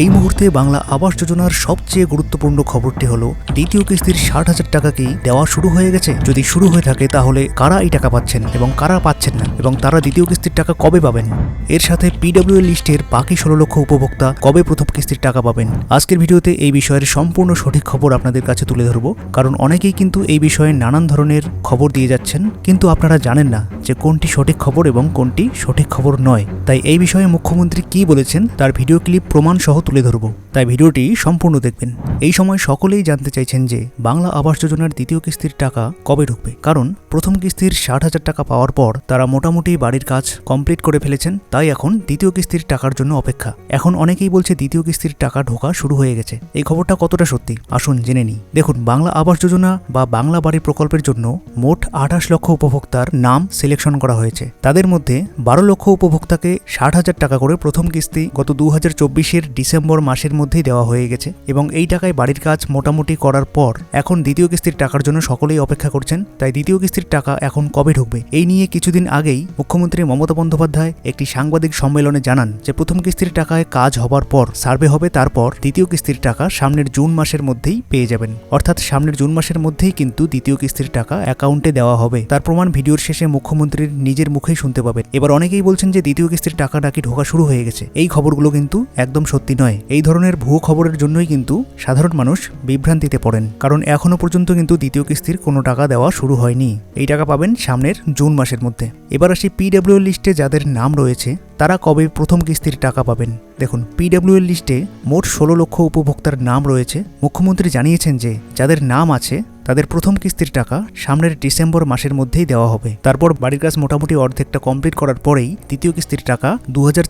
এই মুহূর্তে বাংলা আবাস যোজনার সবচেয়ে গুরুত্বপূর্ণ খবরটি হলো, দ্বিতীয় কিস্তির ষাট হাজার টাকা কি দেওয়া শুরু হয়ে গেছে। যদি শুরু হয়ে থাকে, তাহলে কারা এই টাকা পাচ্ছেন এবং কারা পাচ্ছেন না? এবং তারা দ্বিতীয় কিস্তির টাকা কবে পাবেন? এর সাথে পিডব্লিউ লিস্টের বাকি ষোলো লক্ষ উপভোক্তা কবে প্রথম কিস্তির টাকা পাবেন? আজকের ভিডিওতে এই বিষয়ের সম্পূর্ণ সঠিক খবর আপনাদের কাছে তুলে ধরবো। কারণ অনেকেই কিন্তু এই বিষয়ে নানান ধরনের খবর দিয়ে যাচ্ছেন, কিন্তু আপনারা জানেন না যে কোনটি সঠিক খবর এবং কোনটি সঠিক খবর নয়। তাই এই বিষয়ে মুখ্যমন্ত্রী কি বলেছেন, তার ভিডিও ক্লিপ প্রমাণ সহ তুলে ধরব। তাই ভিডিওটি সম্পূর্ণ দেখবেন। এই সময় সকলেই জানতে চাইছেন যে বাংলা আবাস যোজনার দ্বিতীয় কিস্তির টাকা কবে ঢুকবে। কারণ প্রথম কিস্তির ষাট হাজার টাকা পাওয়ার পর তারা মোটামুটি বাড়ির কাজ কমপ্লিট করে ফেলেছেন। তাই এখন দ্বিতীয় কিস্তির টাকার জন্য অপেক্ষা। এখন অনেকেই বলছে দ্বিতীয় কিস্তির টাকা ঢোকা শুরু হয়ে গেছে। এই খবরটা কতটা সত্যি? আসুন জেনে নিই। দেখুন, বাংলা আবাস যোজনা বা বাংলা বাড়ি প্রকল্পের জন্য মোট আঠাশ লক্ষ উপভোক্তার নাম সিলেকশন করা হয়েছে। তাদের মধ্যে বারো লক্ষ উপভোক্তাকে ষাট হাজার টাকা করে প্রথম কিস্তি গত দু হাজার চব্বিশের ডিসেম্বর মাসের মধ্যেই দেওয়া হয়ে গেছে এবং এই টাকায় বাড়ির কাজ মোটামুটি করার পর এখন দ্বিতীয় কিস্তির টাকার জন্য সকলেই অপেক্ষা করছেন। তাই দ্বিতীয় কিস্তির টাকা এখন কবে ঢুকবে? এই নিয়ে কিছুদিন আগেই মুখ্যমন্ত্রী মমতা বন্দ্যোপাধ্যায় একটি সাংবাদিক সম্মেলনে জানান যে, প্রথম কিস্তির টাকায় কাজ হবার পর সার্ভে হবে, তারপর দ্বিতীয় কিস্তির টাকা সামনের জুন মাসের মধ্যেই পেয়ে যাবেন। অর্থাৎ সামনের জুন মাসের মধ্যেই কিন্তু দ্বিতীয় কিস্তির টাকা অ্যাকাউন্টে দেওয়া হবে। তার প্রমাণ ভিডিওর শেষে মুখ্যমন্ত্রীর নিজের মুখেই শুনতে পাবেন। এবার অনেকেই বলছেন যে, দ্বিতীয় কিস্তির টাকা নাকি ঢোকা শুরু হয়ে গেছে। এই খবরগুলো কিন্তু একদম সত্যি নয়। এই ধরনের ভুয়ো খবরের জন্যই কিন্তু সাধারণ মানুষ বিভ্রান্তিতে পড়েন। কারণ এখনও পর্যন্ত কিন্তু দ্বিতীয় কিস্তির কোনো টাকা দেওয়া শুরু হয়নি। এই টাকা পাবেন সামনের জুন মাসের মধ্যে। এবার আসি পিডব্লিউ লিস্টে যাদের নাম রয়েছে, তারা কবে প্রথম কিস্তির টাকা পাবেন? দেখুন পিডব্লিউ এর লিস্টে মোট ষোলো লক্ষ উপভোক্তার নাম রয়েছে। মুখ্যমন্ত্রী জানিয়েছেন যে, যাদের নাম আছে তাদের প্রথম কিস্তির টাকা সামনের ডিসেম্বর মাসের মধ্যেই দেওয়া হবে। তারপর বাড়ির কাজ মোটামুটি অর্ধেকটা কমপ্লিট করার পরেই দ্বিতীয় কিস্তির টাকা দু হাজার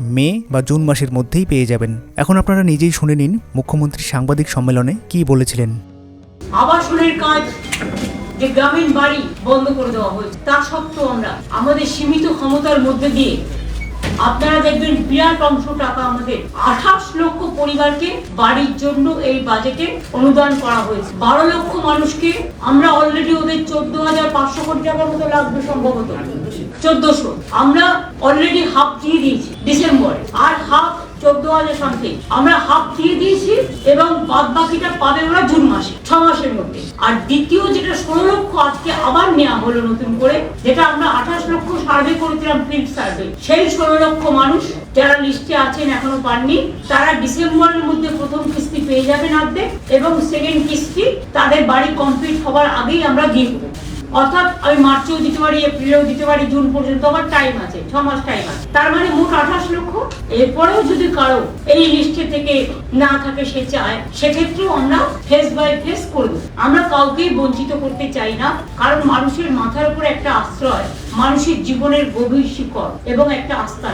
মে বা জুন মাসের মধ্যেই পেয়ে যাবেন। এখন আপনারা নিজেই শুনে নিন মুখ্যমন্ত্রী সাংবাদিক সম্মেলনে কি বলেছিলেন। আবাসনের কাজ যে গ্রামীণ বাড়ি বন্ধ করে দেওয়া হয়েছে, তা সত্ত্বেও আমরা আমাদের সীমিত ক্ষমতার মধ্যে দিয়ে আপনারা দেখবেন বিরাট অংশ টাকা আমাদের আঠাশ লক্ষ পরিবারকে বাড়ির জন্য এই বাজেটে অনুদান করা হয়েছে। বারো লক্ষ মানুষকে আমরা অলরেডি ওদের চোদ্দ হাজার পাঁচশো কোটি টাকার মতো লাগবে সম্ভবত। চোদ্দশো। আমরা অলরেডি হাফ দিয়ে দিয়েছি ডিসেম্বরে আর হাফ চোদ্দ হাজার সামথিং আমরা হাফ দিয়ে দিয়েছি এবং বাদ বাকিটা পাবে ওরা জুন মাসে, ছ মাসের মধ্যে। আর দ্বিতীয় যেটা ষোলো লক্ষ আজকে আবার নেওয়া হলো নতুন করে, যেটা আমরা আঠাশ লক্ষ সার্ভে করেছিলাম ফিল্ড সার্ভে সেই ষোলো লক্ষ মানুষ যারা লিস্টে আছেন, এখনও পাননি, তারা ডিসেম্বরের মধ্যে প্রথম কিস্তি পেয়ে যাবেন অর্ধেক এবং সেকেন্ড কিস্তি তাদের বাড়ি কমপ্লিট হওয়ার আগেই আমরা দিয়ে দেবো। অর্থাৎ আমি মার্চেও দিতে পারি, এপ্রিলেও দিতে পারি, জুন পর্যন্ত আমার টাইম আছে, ছ মাস টাইম আছে। তার মানে মোট আঠাশ লক্ষ। এরপরেও যদি কারও এই লিস্টে থেকে না থাকে সে চায়, সেক্ষেত্রেও আমরা ফেস বাই ফেস করব। আমরা কাউকেই বঞ্চিত করতে চাই না, কারণ মানুষের মাথার উপর একটা আশ্রয়, মানুষের জীবনের গভীর শিকড় এবং একটা আস্থা